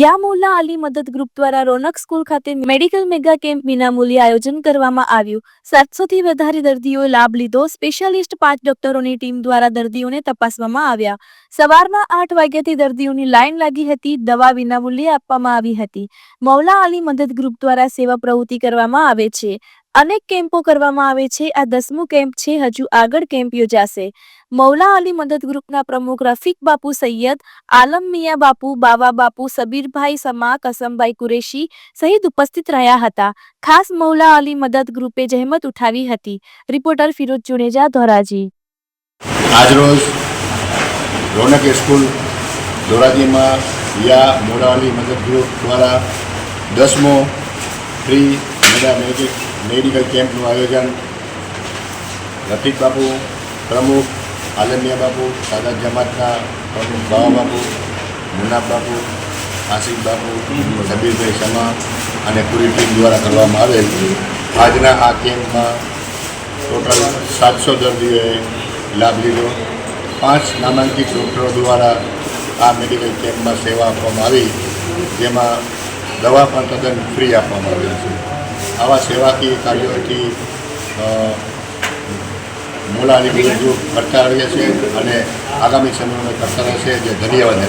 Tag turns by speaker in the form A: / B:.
A: યામુલ્લા Ali Madad group દ્વારા Ronak school ખાતે medical mega camp વિનામૂલ્યે આયોજન કરવામાં આવ્યું. સાતસોથી વધારે દર્દીઓએ લાભ લીધો. સ્પેશિયાલિસ્ટ પાંચ ડોક્ટરોની ટીમ દ્વારા દર્દીઓને તપાસવામાં આવ્યા. સવારના આઠ વાગ્યાથી દર્દીઓની લાઇન લાગી હતી. દવા વિનામૂલ્યે આપવામાં આવી હતી. મૌલા અલી મદદ ગ્રુપ દ્વારા સેવા પ્રવૃત્તિ કરવામાં આવે છે. અનેક કેમ્પો કરવામાં આવે છે. આ દસમું કેમ્પ છે. હજુ આગળ કેમ્પ યોજાશે. મૌલા અલી મદદ ગ્રુપના પ્રમુખ રફીક બાપુ સૈયદ, આલમ મિયા બાપુ, બાવા બાપુ, સબીરભાઈ સમા, કસમભાઈ કુરેશી સહિત ઉપસ્થિત રહ્યા હતા. ખાસ મૌલા અલી મદદ ગ્રુપે જહેમત ઉઠાવી હતી. રિપોર્ટર ફિરોજ જુનેજા, ધોરાજી.
B: આજરોજ રોનક સ્કૂલ ધોરાજીમાં યા મોડાવાલી મદદ ગ્રુપ દ્વારા દસમો ફ્રી મેગા મેડિક મેડિકલ કેમ્પનું આયોજન રફીક બાપુ પ્રમુખ, આલમિયા બાપુ સાદા જમાતના પ્રમુખ બાવા બાપુ, મુનાફ બાપુ આસિફ બાપુ, સબીરભાઈ શર્મા અને પૂરી ટીમ દ્વારા કરવામાં આવેલ. આજના આ કેમ્પમાં ટોટલ સાતસો દર્દીઓએ લાભ લીધો. પાંચ નામાંકિત ડૉક્ટરો દ્વારા આ મેડિકલ કેમ્પમાં સેવા આપવામાં આવી, જેમાં દવા પણ તદ્દન ફ્રી આપવામાં આવેલ છે. આવા સેવાકીય કાર્યોથી મોલાની ગ્રુપ કરતા રહીએ છીએ અને આગામી સમયમાં કરતા રહેશે જે ધન્યવાદ